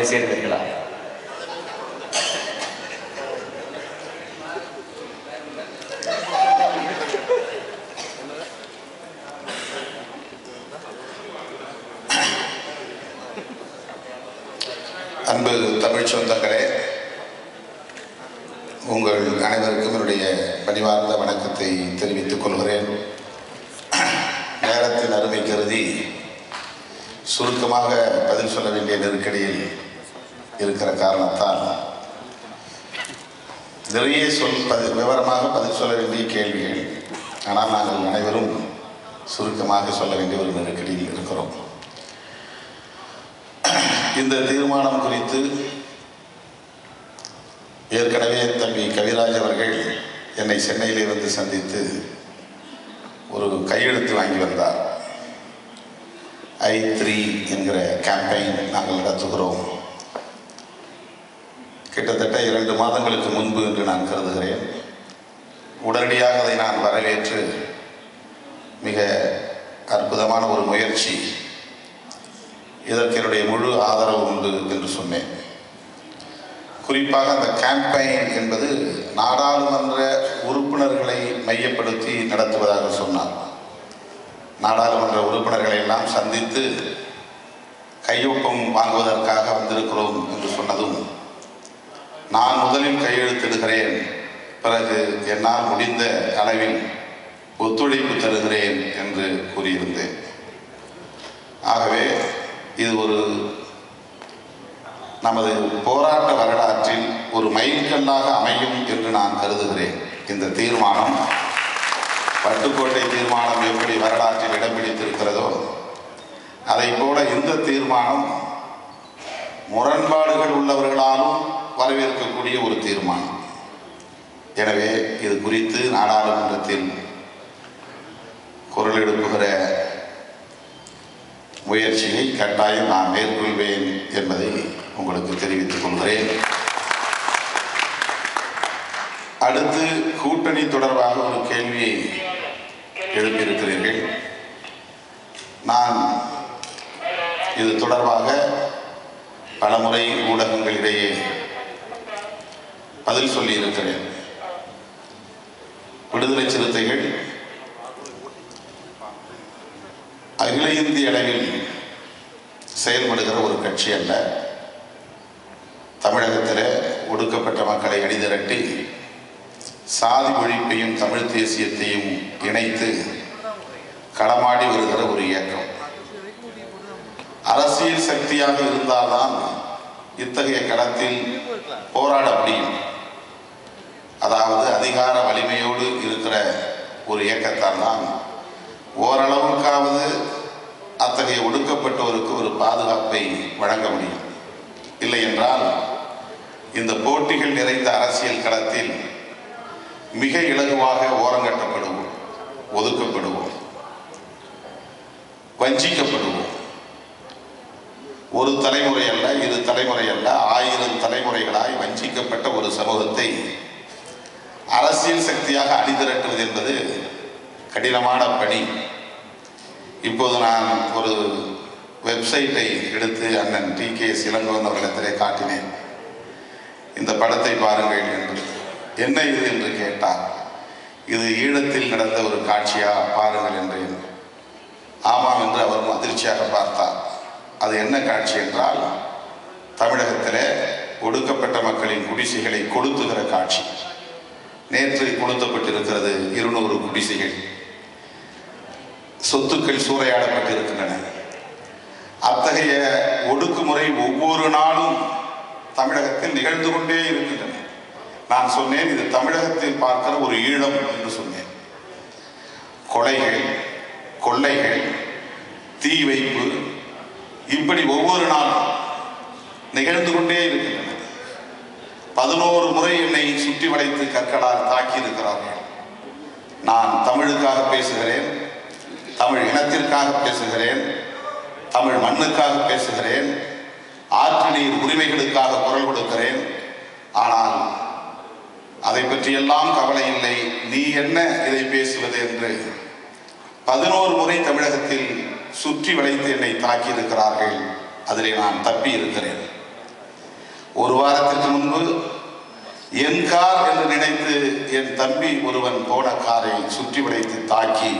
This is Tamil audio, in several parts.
வந்து சேர்ந்தீர்களா அன்பு தமிழ் சொந்தங்களே உங்கள் அனைவருக்கும் என்னுடைய பணிவார்ந்த வணக்கத்தை தெரிவித்துக் கொள்கிறேன். நேரத்தின் அருமை கருதி சுருக்கமாக பதில் சொல்ல வேண்டிய நெருக்கடியில் இருக்கிற காரணத்தால். நிறைய சொல் பதி விவரமாக பதில் சொல்ல வேண்டிய கேள்விகள். ஆனால் நாங்கள் அனைவரும் சுருக்கமாக சொல்ல வேண்டிய ஒரு நெருக்கடியில் இருக்கிறோம். இந்த தீர்மானம் குறித்து ஏற்கனவே தம்பி கவிராஜ் அவர்கள் என்னை சென்னையிலே வந்து சந்தித்து ஒரு கையெழுத்து வாங்கி வந்தார். ஐ த்ரீ என்கிற கேம்பெயின் நாங்கள் நடத்துகிறோம். கிட்டத்தட்ட இரண்டு மாதங்களுக்கு முன்பு என்று நான் கருதுகிறேன். உடனடியாக அதை நான் வரவேற்று மிக அற்புதமான ஒரு முயற்சி இதற்கு என்னுடைய முழு ஆதரவு உண்டு என்று சொன்னேன். குறிப்பாக அந்த கேம்பெயின் என்பது நாடாளுமன்ற உறுப்பினர்களை மையப்படுத்தி நடத்துவதாக சொன்னார். நாடாளுமன்ற உறுப்பினர்களை எல்லாம் சந்தித்து கையொப்பம் வாங்குவதற்காக வந்திருக்கிறோம் என்று சொன்னதும் நான் முதலில் கையெழுத்திடுகிறேன். பிறகு என்னால் முடிந்த அளவில் ஒத்துழைப்பு தருகிறேன் என்று கூறியிருந்தேன். ஆகவே இது ஒரு நமது போராட்ட வரலாற்றில் ஒரு மைல்கல்லாக அமையும் என்று நான் கருதுகிறேன். இந்த தீர்மானம் பட்டுக்கோட்டை தீர்மானம் எப்படி வரலாற்றில் இடம் பிடித்திருக்கிறதோ அதை போல இந்த தீர்மானம் முரண்பாடுகள் உள்ளவர்களாலும் வரவேற்கக்கூடிய ஒரு தீர்மானம். எனவே இது குறித்து நாடாளுமன்றத்தில் குரல் எழுப்புகிற முயற்சியை கட்டாயம் நான் மேற்கொள்வேன் என்பதை உங்களுக்கு தெரிவித்துக் கொள்கிறேன். அடுத்து கூட்டணி தொடர்பாக ஒரு கேள்வியை எழுப்பியிருக்கிறீர்கள். நான் இது தொடர்பாக பலமுறை ஊடகங்களிடையே பதில் சொல்லியிருக்கிறேன் விடுதலை சிறுத்தைகள் அகில இந்திய அளவில் செயல்படுகிற ஒரு கட்சி அல்ல. தமிழகத்தில் ஒடுக்கப்பட்ட மக்களை அணிதிரட்டி சாதி ஒழிப்பையும் தமிழ் தேசியத்தையும் இணைத்து களமாடி வருகிற ஒரு இயக்கம். அரசியல் சக்தியாக இருந்தால்தான் இத்தகைய களத்தில் போராட முடியும். அதாவது அதிகார வலிமையோடு இருக்கிற ஒரு இயக்கத்தால் தான் ஓரளவுக்காவது அத்தகைய ஒடுக்கப்பட்டோருக்கு ஒரு பாதுகாப்பை வழங்க முடியும். இல்லை என்றால் இந்த போட்டிகள் நிறைந்த அரசியல் களத்தில் மிக இலகுவாக ஓரங்கட்டப்படுவோம் ஒதுக்கப்படுவோம் வஞ்சிக்கப்படுவோம். ஒரு தலைமுறை அல்ல இரு தலைமுறை அல்ல. ஆயிரம் தலைமுறைகளாய் வஞ்சிக்கப்பட்ட ஒரு சமூகத்தை அரசியல் சக்தியாக அணிதிரட்டுவது என்பது கடினமான பணி. இப்போது நான் ஒரு வெப்சைட்டை எடுத்து அண்ணன் டி. கே. சிலங்கோன் அவர்களிடத்திலே காட்டினேன். இந்த படத்தை பாருங்கள் என்று. என்ன இது என்று கேட்டார். இது ஈழத்தில் நடந்த ஒரு காட்சியா? பாருங்கள் என்றேன் ஆமாம் என்று அவரும் அதிர்ச்சியாக பார்த்தார். அது என்ன காட்சி என்றால் தமிழகத்தில் ஒடுக்கப்பட்ட மக்களின் குடிசைகளை கொளுத்துகிற காட்சி. நேற்று கொளுத்தப்பட்டிருக்கிறது இருநூறு குடிசைகள். சொத்துக்கள் சூறையாடப்பட்டிருக்கின்றன. அத்தகைய ஒடுக்குமுறை ஒவ்வொரு நாளும் தமிழகத்தில் நிகழ்ந்து கொண்டே இருக்கின்றன. நான் சொன்னேன் இது தமிழகத்தில் பார்க்கிற ஒரு ஈழம் என்று சொன்னேன். கொலைகள் கொள்ளைகள் தீ வைப்பு இப்படி ஒவ்வொரு நாளும் நிகழ்ந்து கொண்டே இருக்கின்றன. பதினோரு முறை என்னை சுற்றி வளைத்து கற்களால் தாக்கி இருக்கிறார்கள் நான் தமிழுக்காக பேசுகிறேன் தமிழ் இனத்திற்காக பேசுகிறேன் தமிழ் மண்ணுக்காக பேசுகிறேன் ஆற்று நீர் உரிமைகளுக்காக குரல் கொடுக்கிறேன். ஆனால் அதை பற்றியெல்லாம் கவலை இல்லை. நீ என்ன இதை பேசுவது என்று பதினோரு முறை தமிழகத்தில் சுற்றி வளைத்து என்னை தாக்கி இருக்கிறார்கள் அதிலே நான் தப்பி இருக்கிறேன் ஒரு வாரத்திற்கு முன்பு என் கார் என்று நினைத்து என் தம்பி ஒருவன் போன காரை சுற்றி வளைத்து தாக்கி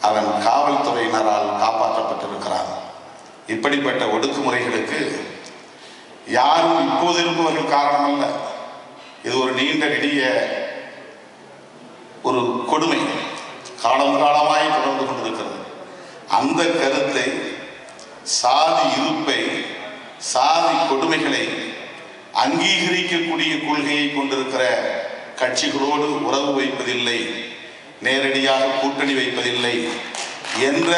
அவன் காவல்துறையினரால் காப்பாற்றப்பட்டிருக்கிறான். இப்படிப்பட்ட ஒடுக்குமுறைகளுக்கு யாரும் இப்போது இருப்பவர்கள் காரணம் அல்ல இது ஒரு நீண்ட நெடிய ஒரு கொடுமை. காலம் காலமாய் தொடர்ந்து கொண்டிருக்கிறது. அந்த கருத்தை சாதி இருப்பை சாதி கொடுமைகளை அங்கீகரிக்கக்கூடிய கொள்கையை கொண்டிருக்கிற கட்சிகளோடு உறவு வைப்பதில்லை நேரடியாக கூட்டணி வைப்பதில்லை என்ற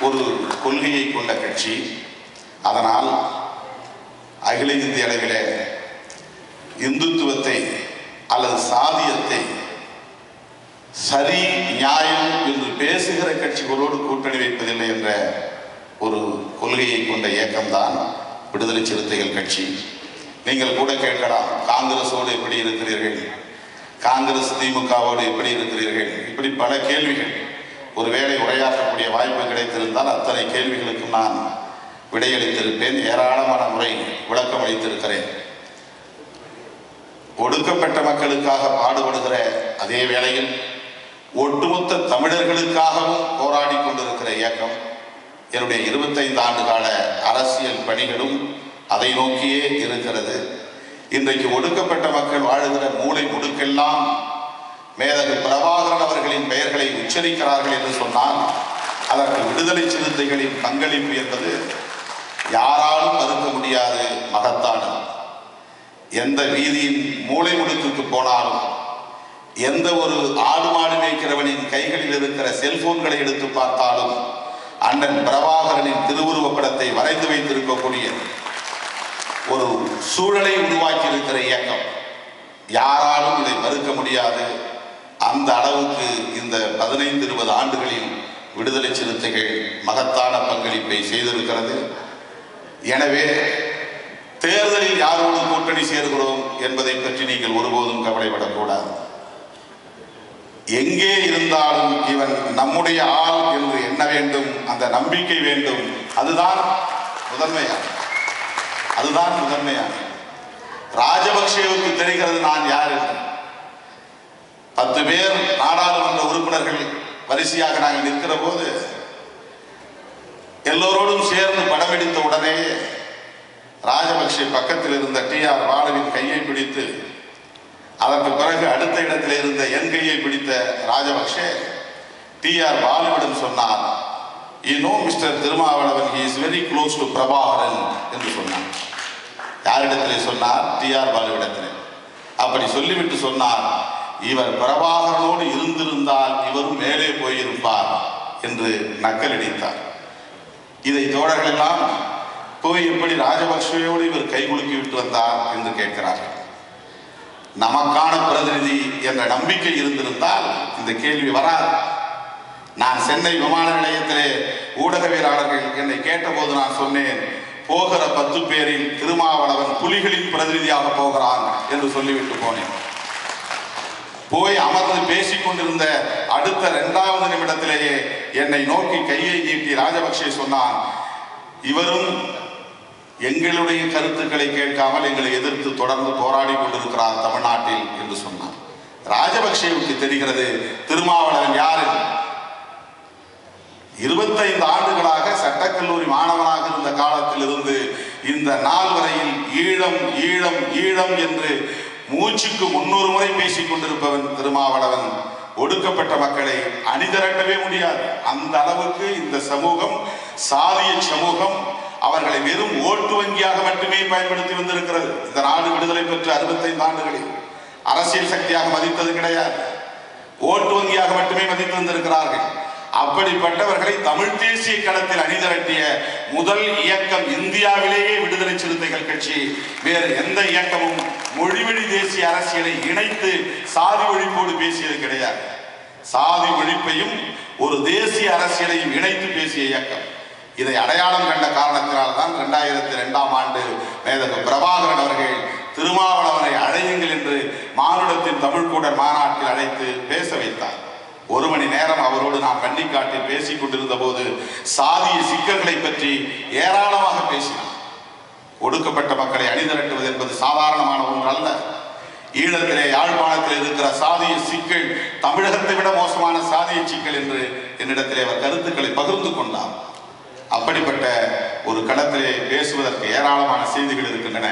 ஒரு கொள்கையை கொண்ட கட்சி. அதனால் அகில இந்திய அளவில் இந்துத்துவத்தை அல்லது சாதியத்தை சரி நியாயம் என்று பேசுகிற கட்சிகளோடு கூட்டணி வைப்பதில்லை என்ற ஒரு கொள்கையை கொண்ட இயக்கம்தான் விடுதலை சிறுத்தைகள் கட்சி. நீங்கள் கூட கேட்கலாம் காங்கிரஸோடு எப்படி இருக்கிறீர்கள்? காங்கிரஸ் திமுகவோடு எப்படி இருக்கிறீர்கள்? இப்படி பல கேள்விகள். ஒருவேளை உரையாற்றக்கூடிய வாய்ப்பு கிடைத்திருந்தால் அத்தனை கேள்விகளுக்கும் நான் விடையளித்திருப்பேன். ஏராளமான முறை விளக்கம் அளித்திருக்கிறேன். ஒடுக்கப்பட்ட மக்களுக்காக பாடுபடுகிற அதே வேளையில் ஒட்டுமொத்த தமிழர்களுக்காகவும் போராடி கொண்டிருக்கிற இயக்கம் என்னுடைய இருபத்தைந்து ஆண்டு கால அரசியல் பணிகளும் அதை நோக்கியே இருக்கிறது. இன்றைக்கு ஒடுக்கப்பட்ட மக்கள் வாழுகிற மூளை முடுக்கெல்லாம் மேதகு பிரபாகரன் அவர்களின் பெயர்களை உச்சரிக்கிறார்கள் என்று சொன்னால் அதற்கு விடுதலை சிறுத்தைகளின் பங்களிப்பு என்பது யாராலும் மறுக்க முடியாது மகத்தானது. எந்த வீதியின் மூளை முடுக்குக்கு போனாலும் எந்த ஒரு ஆடு மாடு மேய்க்கிறவனின் கைகளில் இருக்கிற செல்போன்களை எடுத்து பார்த்தாலும் அண்ணன் பிரபாகரனின் திருவுருவ படத்தை வரைந்து வைத்திருக்கக்கூடிய ஒரு சூழலை உருவாக்கி இருக்கிற இயக்கம். யாராலும் இதை மறுக்க முடியாது. அந்த அளவுக்கு இந்த பதினைந்து இருபது ஆண்டுகளில் விடுதலை சிறுத்தைகள் மகத்தான பங்களிப்பை செய்திருக்கிறது. எனவே தேர்தலில் யாரோடு கூட்டணி சேர்கிறோம் என்பதை பற்றி நீங்கள் ஒருபோதும் கவலைப்படக்கூடாது. எங்கே இருந்தாலும் இவன் நம்முடைய ஆள் என்று எண்ண வேண்டும் அந்த நம்பிக்கை வேண்டும். அதுதான் முதன்மையான அதுதான் முதன்மையான ராஜபக்சேவுக்கு தெரிகிறது நான் யார்? என்று பத்து பேர் நாடாளுமன்ற உறுப்பினர்கள் வரிசையாக நாங்கள் நிற்கிற போது எல்லோரோடும் சேர்ந்து படம் எடுத்த உடனே ராஜபக்சே பக்கத்தில் இருந்த டி ஆர் பாலுவின் கையை பிடித்து அதற்கு பிறகு அடுத்த இடத்தில் இருந்த என் கையை பிடித்த ராஜபக்ஷே டி ஆர் பாலுவிடம் சொன்னார் you know mister Thirumavalavan he is very close to Prabhakaran என்று சொன்னார் யாரிடத்திலே சொன்னார்? டி ஆர் பாலுவிடத்திலே. அப்படி சொல்லிவிட்டு சொன்னார் இவர் பிரபாகரனோடு இருந்திருந்தால் இவரும் மேலே போயிருப்பார் என்று நக்கலடித்தார் இதை தோழர்கள் எல்லாம் போய் எப்படி ராஜபக்ஷையோடு இவர் கைகுலுக்கி விட்டு வந்தார்? என்று கேட்கிறார்கள். நமக்கான பிரதிநிதி என்ற நம்பிக்கை இருந்திருந்தால் இந்த கேள்வி வராது. நான் சென்னை விமான நிலையத்திலே ஊடகவியலாளர்கள் என்னை கேட்டபோது நான் சொன்னேன் போகிற பத்து பேரில் திருமாவளவன் புலிகளின் பிரதிநிதியாக போகிறான் என்று சொல்லிவிட்டு போனேன். போய் அமர்ந்து பேசிக் கொண்டிருந்த அடுத்த இரண்டாவது நிமிடத்திலேயே என்னை நோக்கி கையை நீட்டி ராஜபக்சே சொன்னான் இவரும் எங்களுடைய கருத்துக்களை கேட்காமல் எங்களை எதிர்த்து தொடர்ந்து போராடி கொண்டிருக்கிறார் தமிழ்நாட்டில் என்று சொன்னார். ராஜபக்சேவுக்கு தெரிகிறது திருமாவளவன் யாரு? இருபத்தைந்து ஆண்டுகளாக சட்டக்கல்லூரி மாணவனாக இருந்த காலத்திலிருந்து இந்த நாள் வரையில் ஈழம் ஈழம் ஈழம் என்று மூச்சுக்கு முன்னூறு முறை பேசிக் கொண்டிருப்பவன் திருமாவளவன். ஒடுக்கப்பட்ட மக்களை அணிதிரட்டவே முடியாது. அந்த அளவுக்கு இந்த சமூகம் சாதிய சமூகம் அவர்களை வெறும் ஓட்டு வங்கியாக மட்டுமே பயன்படுத்தி வந்திருக்கிறது. இந்த நாடு விடுதலை பெற்ற அறுபத்தைந்து ஆண்டுகளில் அரசியல் சக்தியாக மதித்தது கிடையாது. ஓட்டு வங்கியாக மட்டுமே மதித்து வந்திருக்கிறார்கள். அப்படிப்பட்டவர்களை தமிழ் தேசிய களத்தில் அணிதிரட்டிய முதல் இயக்கம் இந்தியாவிலேயே விடுதலை சிறுத்தைகள் கட்சி. வேறு எந்த இயக்கமும் மொழிவெளி தேசிய அரசியலை இணைத்து சாதி ஒழிப்போடு பேசியது கிடையாது. சாதி ஒழிப்பையும் ஒரு தேசிய அரசியலையும் இணைத்து பேசிய இயக்கம். இதை அடையாளம் கண்ட காரணத்தினால் தான் ரெண்டாயிரத்தி ரெண்டாம் ஆண்டு மேதகு பிரபாகரன் அவர்கள் திருமாவளவனை அழையுங்கள் என்று மானுடத்தின் தமிழ்கூட மாநாட்டில் அழைத்து பேச வைத்தார். நாம் அவரோடு நான் பேசிக் கொண்டிருந்த போது சாதிய சிக்கல்களை பற்றி ஏராளமாக பேசினார். ஒடுக்கப்பட்ட மக்களை அணிதிரட்டுவது என்பது சாதாரணமான ஒன்று அல்ல ஈழத்திலே யாழ்ப்பாணத்தில் இருக்கிற சாதிய சிக்கல் தமிழகத்தை விட மோசமான சாதிய சிக்கல் என்று என்னிடத்திலே அவர் கருத்துக்களை பகிர்ந்து கொண்டார். அப்படிப்பட்ட ஒரு களத்திலே பேசுவதற்கு ஏராளமான செய்திகள் இருக்கின்றன.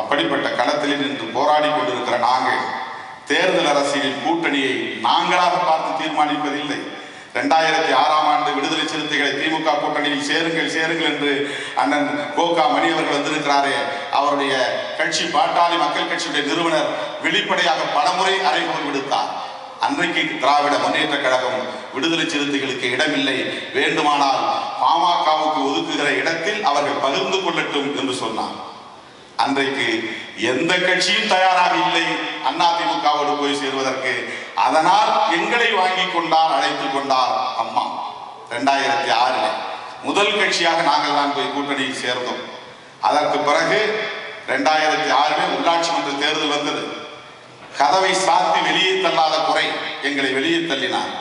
அப்படிப்பட்ட களத்தில் நின்று போராடி கொண்டிருக்கிற நாங்கள் தேர்தல் அரசியலின் கூட்டணியை நாங்களாக பார்த்து தீர்மானிப்பதில்லை. ரெண்டாயிரத்தி ஆறாம் ஆண்டு விடுதலை சிறுத்தைகளை திமுக கூட்டணியில் சேருங்கள் சேருங்கள் என்று அண்ணன் கோகா மணி அவர்கள் வந்திருக்கிறாரே. அவருடைய கட்சி பாட்டாளி மக்கள் கட்சியுடைய நிறுவனர் வெளிப்படையாக பலமுறை அறைகூல் விடுத்தார். அன்றைக்கு திராவிட முன்னேற்ற கழகம் விடுதலை சிறுத்தைகளுக்கு இடமில்லை. வேண்டுமானால் பாமகவுக்கு ஒதுக்குகிற இடத்தில் அவர்கள் பகிர்ந்து கொள்ளட்டும் என்று சொன்னார். அன்றைக்கு எந்த கட்சியும் தயாராக இல்லை. அதிமுகவோடு போய் சேர்வதற்கு. அதனால் எங்களை வாங்கி கொண்டார் அழைத்துக் கொண்டார் அம்மா. ரெண்டாயிரத்தி ஆறில் முதல் கட்சியாக நாங்கள் தான் போய் கூட்டணியில் சேர்ந்தோம். அதற்கு பிறகு ரெண்டாயிரத்தி ஆறில் உள்ளாட்சி மன்ற தேர்தல் வந்தது. கதவை சாத்தி வெளியே தள்ளாத குறை எங்களை வெளியே தள்ளினார்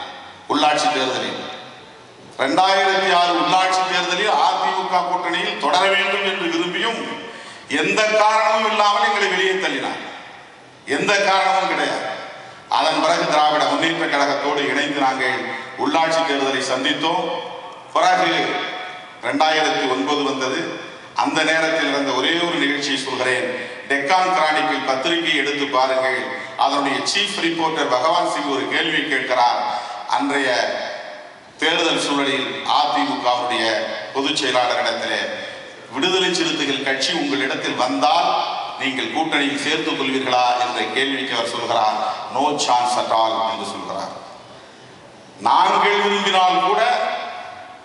உள்ளாட்சி தேர்தலில். ரெண்டாயிரத்தி ஆறு உள்ளாட்சி தேர்தலில் அதிமுக கூட்டணியில் தொடர வேண்டும் என்று விரும்பியும் எந்த காரணமும் இல்லாமல் எங்களை வெளியே தள்ளினார். எந்த காரணமும் கிடையாது. அதன் பிறகு திராவிட முன்னேற்ற கழகத்தோடு இணைந்து நாங்கள் உள்ளாட்சி தேர்தலை சந்தித்தோம். பிறகு ரெண்டாயிரத்தி ஒன்பது வந்தது. அந்த நேரத்தில் இருந்த ஒரே ஒரு நிகழ்ச்சியை சொல்கிறேன். டெக்கான் கிரானிக்கில் பத்திரிகை எடுத்து பாருங்கள். அதனுடைய சீஃப் ரிப்போர்ட்டர் பகவான் சிங் ஒரு கேள்வி கேட்கிறார். அன்றைய தேர்தல் சூழலில் அதிமுகவுடைய பொதுச் செயலாளரிடத்திலே விடுதலை சிறுத்தைகள் கட்சி உங்களிடத்தில் வந்தால் நீங்கள் கூட்டணியில் சேர்த்துக் கொள்வீர்களா என்ற கேள்விக்கு அவர் சொல்கிறார் நோ சான்ஸ் அட் ஆல் என்று சொல்கிறார். நாங்கள் விரும்பினால் கூட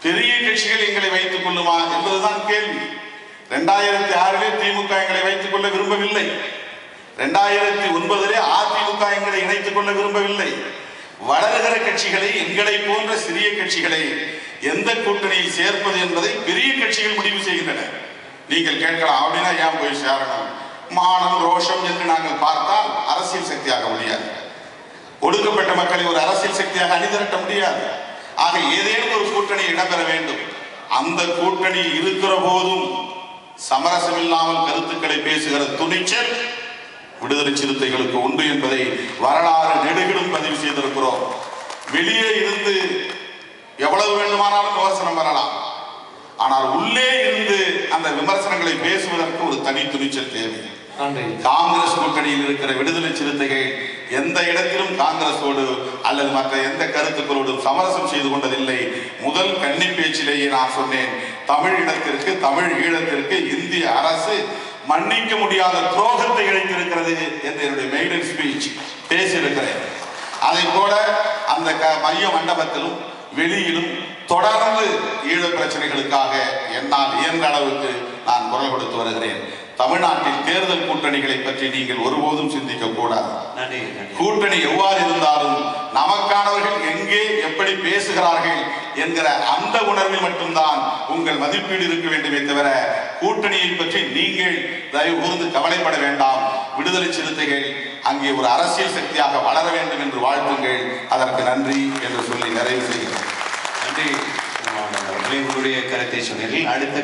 பெரிய கட்சிகள் எங்களை வைத்துக் கொள்ளுமா என்பதுதான் கேள்வி. இரண்டாயிரத்தி ஆறிலே திமுக எங்களை வைத்துக் கொள்ள விரும்பவில்லை. இரண்டாயிரத்தி ஒன்பதிலே அதிமுக எங்களை இணைத்துக் கொள்ள விரும்பவில்லை. வளர்கிற கட்சிகளை எங்களை போன்ற சிறிய கட்சிகளை எந்த கூட்டணியில் சேர்ப்பது என்பதை பெரிய கட்சிகள் முடிவு செய்கின்றன. நீங்கள் கேட்கலாம் அப்படின்னா ஏன் போய் சேரணும்? மானம் ரோஷம் என்று நாங்கள் பார்த்தால் அரசியல் சக்தியாக முடியாது. ஒடுக்கப்பட்ட மக்களை ஒரு அரசியல் சக்தியாக அணிதிரட்ட முடியாது. ஆக ஏதேனும் ஒரு கூட்டணி இடம்பெற வேண்டும். அந்த கூட்டணி இருக்கிற போதும் சமரசம் இல்லாமல் கருத்துக்களை பேசுகிற துணிச்சல் விடுதலை சிறுத்தைகளுக்கு உண்டு என்பதை வரலாறு நெடுகிலும் பதிவு செய்திருக்கிறோம். வெளியே இருந்து எவ்வளவு வேண்டுமானாலும் விமர்சனம் வரலாம். ஆனால் உள்ளே இருந்து அந்த விமர்சனங்களை பேசுவதற்கு ஒரு தனி துணிச்சல் தேவை. காங்கிரஸ் கூட்டணியில் இருக்கிற விடுதலை சிறுத்தைகள் எந்த இடத்திலும் காங்கிரஸோடு அல்லது மற்ற எந்த கருத்துக்களோடும் சமரசம் செய்து கொண்டதில்லை. முதல் கன்னி பேச்சிலேயே நான் சொன்னேன் தமிழ் இனத்திற்கு தமிழ் ஈழத்திற்கு இந்திய அரசு மன்னிக்க முடியாத துரோகத்தை இழைத்திருக்கிறது என்று என்னுடைய மெய்டன் ஸ்பீச் பேசியிருக்கிறேன். அதை போல அந்த க- மைய மண்டபத்திலும் வெளியிலும் தொடர்ந்து ஈழ பிரச்சனைகளுக்காக என்னால் இயன்ற அளவுக்கு நான் குரல் கொடுத்து வருகிறேன். தமிழ்நாட்டில் தேர்தல் கூட்டணிகளை பற்றி நீங்கள் ஒருபோதும் சிந்திக்க கூடாது. கூட்டணி எவ்வாறு இருந்தாலும் நமக்கானவர்கள் எங்கே எப்படி பேசுகிறார்கள் என்கிற அந்த உணர்வில் மட்டும்தான் உங்கள் மதிப்பீடு இருக்க வேண்டுமே தவிர கூட்டணியை பற்றி நீங்கள் தயவு கூர்ந்து கவலைப்பட வேண்டாம். விடுதலை சிறுத்தைகள் அங்கே ஒரு அரசியல் சக்தியாக வளர வேண்டும் என்று வாழ்த்துங்கள். அதற்கு நன்றி என்று சொல்லி நிறைவு செய்கிறேன். நன்றி. உங்களுடைய கருத்தை சொன்னீர்கள். அடுத்த